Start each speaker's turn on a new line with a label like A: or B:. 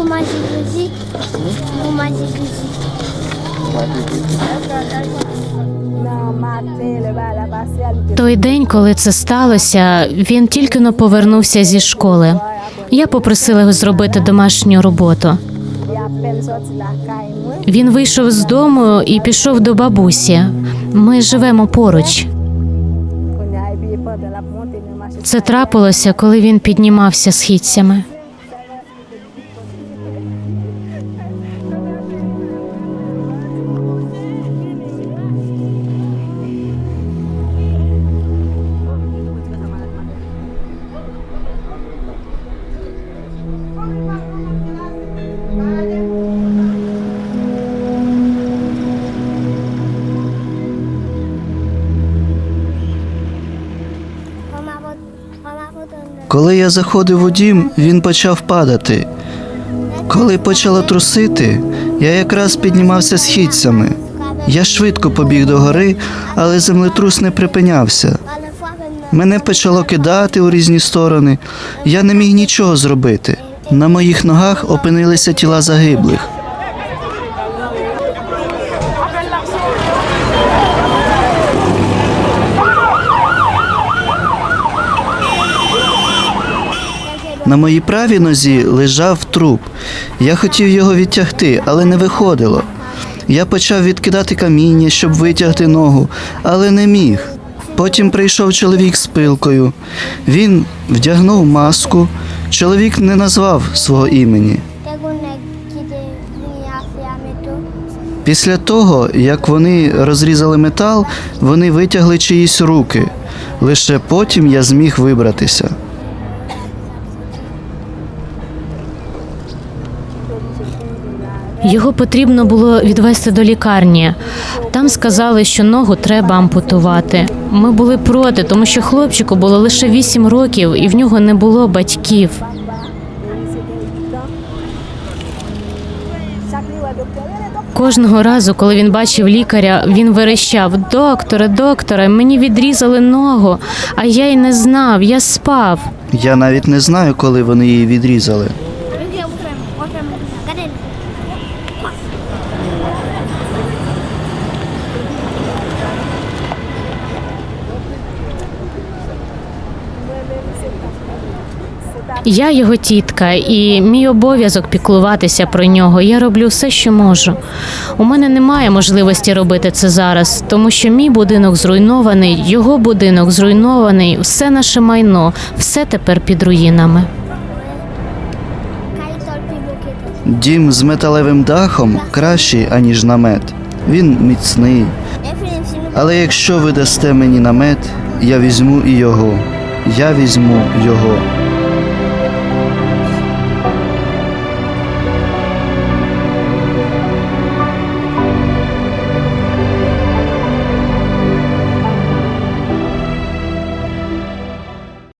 A: Vous mangez gris Vous
B: Той день, коли це сталося, він тільки но повернувся зі школи. Я попросила його зробити домашню роботу. Він вийшов з дому і пішов до бабусі. Ми живемо поруч. Це трапилося, коли він піднімався східцями.
C: Коли я заходив у дім, він почав падати. Коли почало трусити, я якраз піднімався східцями. Я швидко побіг до гори, але землетрус не припинявся. Мене почало кидати у різні сторони. Я не міг нічого зробити. На моїх ногах опинилися тіла загиблих. На моїй правій нозі лежав труп. Я хотів його відтягти, але не виходило. Я почав відкидати каміння, щоб витягти ногу, але не міг. Потім прийшов чоловік з пилкою. Він вдягнув маску. Чоловік не назвав свого імені. Після того, як вони розрізали метал, вони витягли чиїсь руки. Лише потім я зміг вибратися.
B: Його потрібно було відвести до лікарні. Там сказали, що ногу треба ампутувати. Ми були проти, тому що хлопчику було лише 8 років, і в нього не було батьків. Кожного разу, коли він бачив лікаря, він верещав: Докторе, докторе, мені відрізали ногу, а я й не знав, я спав.
C: Я навіть не знаю, коли вони її відрізали.
B: Я його тітка, і мій обов'язок піклуватися про нього. Я роблю все, що можу. У мене немає можливості робити це зараз, тому що мій будинок зруйнований, його будинок зруйнований, все наше майно, все тепер під руїнами.
C: Дім з металевим дахом кращий, аніж намет. Він міцний. Але якщо ви дасте мені намет, я візьму і його. Я візьму його.